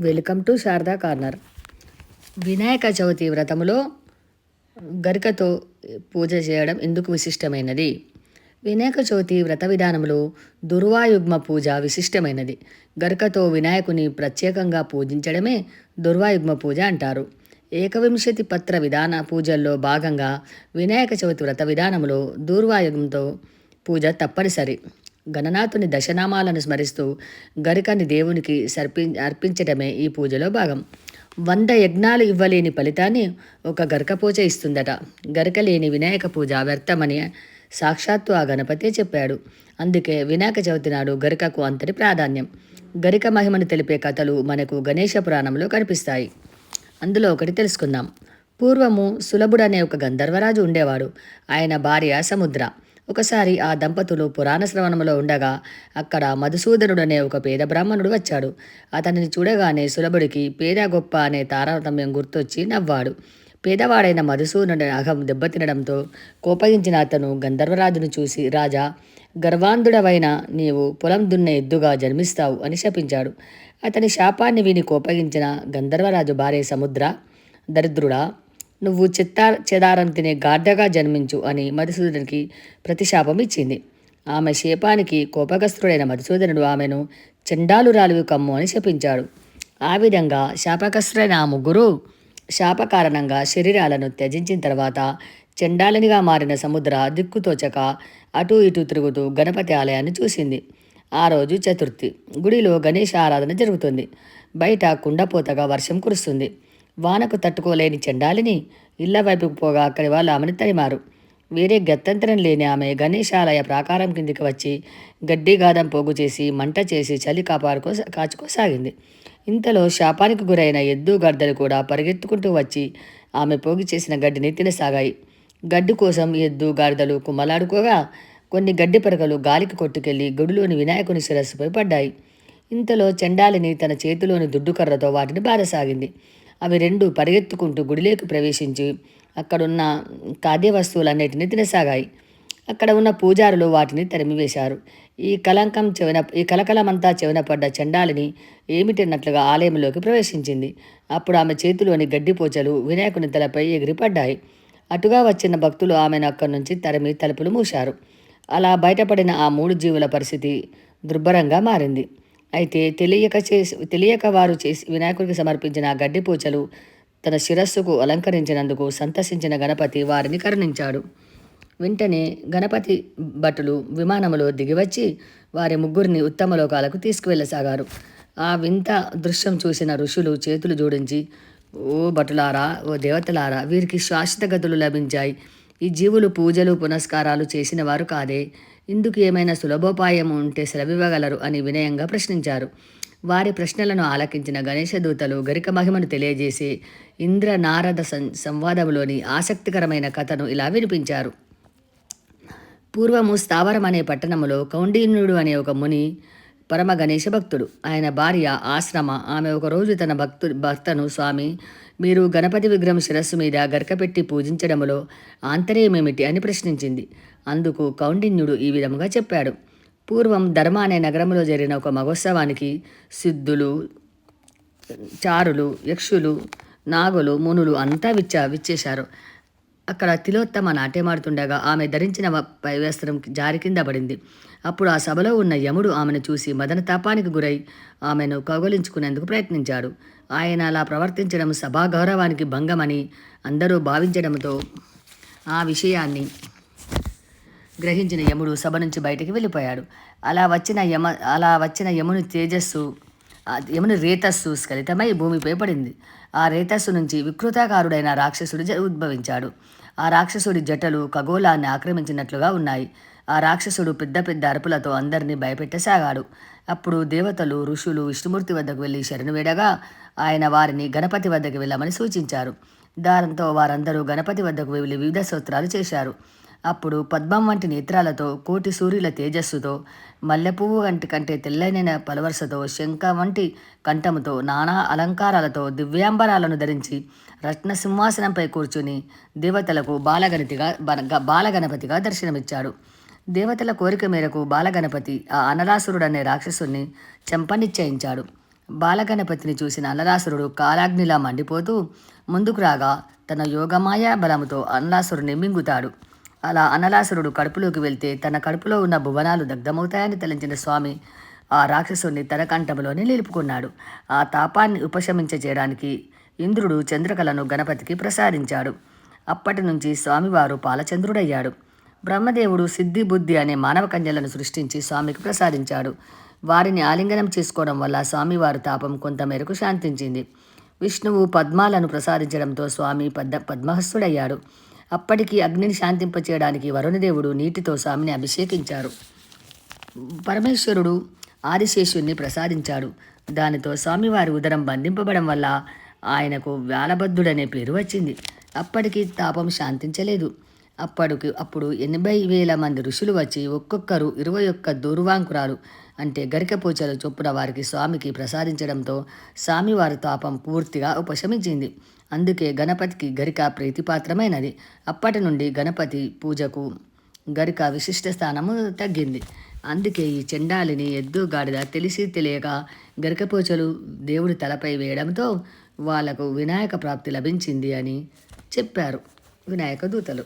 Welcome to Sharada corner. Vinayaka Chavithi వ్రతములో గరికతో పూజ చేయడం ఎందుకు విశిష్టమైనది? వినాయక చవితి వ్రత విధానంలో దుర్వాయుగ్మ పూజ విశిష్టమైనది. గరికతో వినాయకుని ప్రత్యేకంగా పూజించడమే దుర్వాయుగ్మ పూజ అంటారు. ఏకవింశతి పత్ర విధాన పూజల్లో భాగంగా వినాయక చవితి వ్రత విధానంలో దూర్వాయుగంతో పూజ తప్పనిసరి. గణనాథుని దశనామాలను స్మరిస్తూ గరికని దేవునికి సర్పి అర్పించడమే ఈ పూజలో భాగం. వంద యజ్ఞాలు ఇవ్వలేని ఫలితాన్ని ఒక గరక పూజ ఇస్తుందట. గరక లేని వినాయక పూజ వ్యర్థమని సాక్షాత్తు ఆ గణపతే చెప్పాడు. అందుకే వినాయక చవితి నాడు గరికకు అంతటి ప్రాధాన్యం. గరిక మహిమను తెలిపే కథలు మనకు గణేష పురాణంలో కనిపిస్తాయి. అందులో ఒకటి తెలుసుకుందాం. పూర్వము సులభుడు అనే ఒక గంధర్వరాజు ఉండేవాడు. ఆయన భార్య సముద్ర. ఒకసారి ఆ దంపతులు పురాణ శ్రవణంలో ఉండగా అక్కడ మధుసూదనుడనే ఒక పేద బ్రాహ్మణుడు వచ్చాడు. అతనిని చూడగానే సులభుడికి పేద గొప్ప అనే తారతమ్యం గుర్తొచ్చి నవ్వాడు. పేదవాడైన మధుసూదనుడి అహం దెబ్బతినడంతో కోపగించిన అతను గంధర్వరాజును చూసి రాజా గర్వాంధుడవైన నీవు పొలం దున్నే ఎద్దుగా జన్మిస్తావు అని శపించాడు. అతని శాపాన్ని విని కోపగించిన గంధర్వరాజు భార్య సముద్ర దరిద్రుడా నువ్వు చిత్తా చెదారం తినే గాడ్డగా జన్మించు అని మధుసూదనుడికి ప్రతిశాపం ఇచ్చింది ఆమె శేపానికి కోపగస్తుడైన మధుసూదనుడు ఆమెను చెండాలురాలువి కమ్ము అని శపించాడు. ఆ విధంగా శాపకస్తుడైన ఆ ముగ్గురు శాప కారణంగా శరీరాలను త్యజించిన తర్వాత చెండాలనిగా మారిన సముద్ర దిక్కుతోచక అటూ ఇటూ తిరుగుతూ గణపతి ఆలయాన్ని చూసింది. ఆ రోజు చతుర్థి. గుడిలో గణేష ఆరాధన జరుగుతుంది. బయట కుండపోతగా వర్షం కురుస్తుంది. వానకు తట్టుకోలేని చెండాలిని ఇళ్ళ వైపుకు పోగా అక్కడి వాళ్ళు ఆమెను తడిమారు వేరే గత్యంతరం లేని ఆమె గణేశాలయ ప్రాకారం కిందికి వచ్చి గడ్డి గాదం పోగు చేసి మంట చేసి చలి కాపాడుకో కాచుకోసాగింది. ఇంతలో శాపానికి గురైన ఎద్దు గద్దలు కూడా పరిగెత్తుకుంటూ వచ్చి ఆమె పోగి చేసిన గడ్డిని తినసాగాయి. గడ్డి కోసం ఎద్దు గాడిదలు కుమ్మలాడుకోగా కొన్ని గడ్డి పరకలు గాలికి కొట్టుకెళ్ళి గుడిలోని వినాయకుని శిరస్సుపై పడ్డాయి. ఇంతలో చండాలిని తన చేతిలోని దుడ్డుకర్రతో వాటిని బాధసాగింది. అవి రెండు పరిగెత్తుకుంటూ గుడిలోకి ప్రవేశించి అక్కడున్న ఖాద్య వస్తువులన్నిటినీ తినసాగాయి. అక్కడ ఉన్న పూజారులు వాటిని తరిమివేశారు. ఈ కలంకం చెవిన ఈ కలకలమంతా చెవిన పడ్డ చండాలిని ఏమిటన్నట్లుగా ఆలయంలోకి ప్రవేశించింది. అప్పుడు ఆమె చేతిలోని గడ్డిపోచలు వినాయకుని తలపై ఎగిరిపడ్డాయి. అటుగా వచ్చిన భక్తులు ఆమెను అక్కడి నుంచి తరిమి తలుపులు మూశారు. అలా బయటపడిన ఆ మూడు జీవుల పరిస్థితి దుర్భరంగా మారింది. అయితే తెలియక చేసి తెలియక వారు చేసి వినాయకుడికి సమర్పించిన గడ్డి గడ్డిపూచలు తన శిరస్సుకు అలంకరించినందుకు సంతసించిన గణపతి వారిని కరుణించాడు. వెంటనే గణపతి భటులు విమానములో దిగివచ్చి వారి ముగ్గురిని ఉత్తమ లోకాలకు తీసుకువెళ్ళసాగారు. ఆ వింత దృశ్యం చూసిన ఋషులు చేతులు జోడించి ఓ భటులారా ఓ దేవతలారా వీరికి శాశ్వత గతులు లభించాయి. ఈ జీవులు పూజలు పునస్కారాలు చేసిన వారు కాదే. ఇందుకు ఏమైనా సులభోపాయం ఉంటే సెలవివ్వగలరు అని వినయంగా ప్రశ్నించారు. వారి ప్రశ్నలను ఆలకించిన గణేశ దూతలు గరిక మహిమను తెలియజేసి ఇంద్ర నారద సం సంవాదంలోని ఆసక్తికరమైన కథను ఇలా వినిపించారు. పూర్వము స్థావరం అనే పట్టణములో కౌండిన్యుడు అనే ఒక ముని పరమ గణేశ భక్తుడు. ఆయన భార్య ఆశ్రమ. ఆమె ఒకరోజు తన భక్తు భర్తను స్వామి మీరు గణపతి విగ్రహం శిరస్సు మీద గరకపెట్టి పూజించడంలో ఆంతర్యమేమిటి? అని ప్రశ్నించింది. అందుకు కౌండిన్యుడు ఈ విధముగా చెప్పాడు. పూర్వం ధర్మ అనే నగరంలో జరిగిన ఒక మహోత్సవానికి సిద్ధులు చారులు యక్షులు నాగులు మునులు అంతా విచ్చా విచ్చేశారు. అక్కడ తిలోత్తమ నాట్యమాడుతుండగా ఆమె ధరించిన పైవేస్త్రం పై జారి కింద పడింది. అప్పుడు ఆ సభలో ఉన్న యముడు ఆమెను చూసి మదన తాపానికి గురై ఆమెను కౌగలించుకునేందుకు ప్రయత్నించాడు. ఆయన అలా ప్రవర్తించడం సభా గౌరవానికి భంగమని అందరూ భావించడంతో ఆ విషయాన్ని గ్రహించిన యముడు సభ నుంచి బయటికి వెళ్ళిపోయాడు. అలా వచ్చిన యమ అలా వచ్చిన యముని తేజస్సు యముని రేతస్సు స్ఖలితమై భూమిపై పడింది ఆ రేతస్సు నుంచి వికృతాకారుడైన రాక్షసుడు జ- ఉద్భవించాడు. ఆ రాక్షసుడి జటలు ఖగోళాన్ని ఆక్రమించినట్లుగా ఉన్నాయి. ఆ రాక్షసుడు పెద్ద పెద్ద అరుపులతో అందరినీ భయపెట్టసాగాడు. అప్పుడు దేవతలు ఋషులు విష్ణుమూర్తి వద్దకు వెళ్ళి శరణు వేడగా ఆయన వారిని గణపతి వద్దకు వెళ్ళమని సూచించారు. దారంతో వారందరూ గణపతి వద్దకు వెళ్ళి వివిధ స్తోత్రాలు చేశారు. అప్పుడు పద్మం వంటి నేత్రాలతో కోటి సూర్యుల తేజస్సుతో మల్లెపువ్వు వంటి కంటే తెల్లనైన పలవరసతో శంఖ వంటి కంఠముతో నానా అలంకారాలతో దివ్యాంబరాలను ధరించి రత్న సింహాసనంపై కూర్చుని దేవతలకు బాలగణతిగా బాలగణపతిగా దర్శనమిచ్చాడు. దేవతల కోరిక మేరకు బాలగణపతి ఆ అనరాసురుడనే రాక్షసుని చెంపనిశ్చయించాడు. బాలగణపతిని చూసిన అనరాసురుడు కాలాగ్నిలా మండిపోతూ ముందుకు రాగా తన యోగమాయా బలముతో అనరాసురుని మింగుతాడు. అలా అనలాసురుడు కడుపులోకి వెళ్తే తన కడుపులో ఉన్న భువనాలు దగ్ధమవుతాయని తలంచిన స్వామి ఆ రాక్షసుని తన కంఠంలోనే నిలుపుకున్నాడు. ఆ తాపాన్ని ఉపశమించచేయడానికి ఇంద్రుడు చంద్రకళను గణపతికి ప్రసాదించాడు. అప్పటి నుంచి స్వామివారు పాలచంద్రుడయ్యాడు. బ్రహ్మదేవుడు సిద్ధి బుద్ధి అనే మానవ కన్యలను సృష్టించి స్వామికి ప్రసాదించాడు. వారిని ఆలింగనం చేసుకోవడం వల్ల స్వామివారి తాపం కొంతమేరకు శాంతించింది. విష్ణువు పద్మాలను ప్రసాదించడంతో స్వామి పద్మ పద్మహస్తుడయ్యాడు. అప్పటికి అగ్నిని శాంతింపచేయడానికి వరుణదేవుడు నీటితో స్వామిని అభిషేకించారు. పరమేశ్వరుడు ఆదిశేషుణ్ణి ప్రసాదించాడు. దానితో స్వామివారి ఉదరం బంధింపబడం వల్ల ఆయనకు వ్యాలబద్ధుడనే పేరు వచ్చింది. అప్పటికి తాపం శాంతించలేదు. అప్పటికి అప్పుడు ఎనభై వేల మంది ఋషులు వచ్చి ఒక్కొక్కరు ఇరవై ఒక్క దూర్వాంకురాలు అంటే గరికపోచలు చొప్పున వారికి స్వామికి ప్రసాదించడంతో స్వామివారి తాపం పూర్తిగా ఉపశమించింది. అందుకే గణపతికి గరిక ప్రీతిపాత్రమైనది. అప్పటి నుండి గణపతి పూజకు గరిక విశిష్ట స్థానము తగ్గింది. అందుకే ఈ చెండాలిని ఎద్దు గాడిద తెలిసి తెలియక గరికపోచలు దేవుడి తలపై వేయడంతో వాళ్ళకు వినాయక ప్రాప్తి లభించింది అని చెప్పారు వినాయక దూతలు.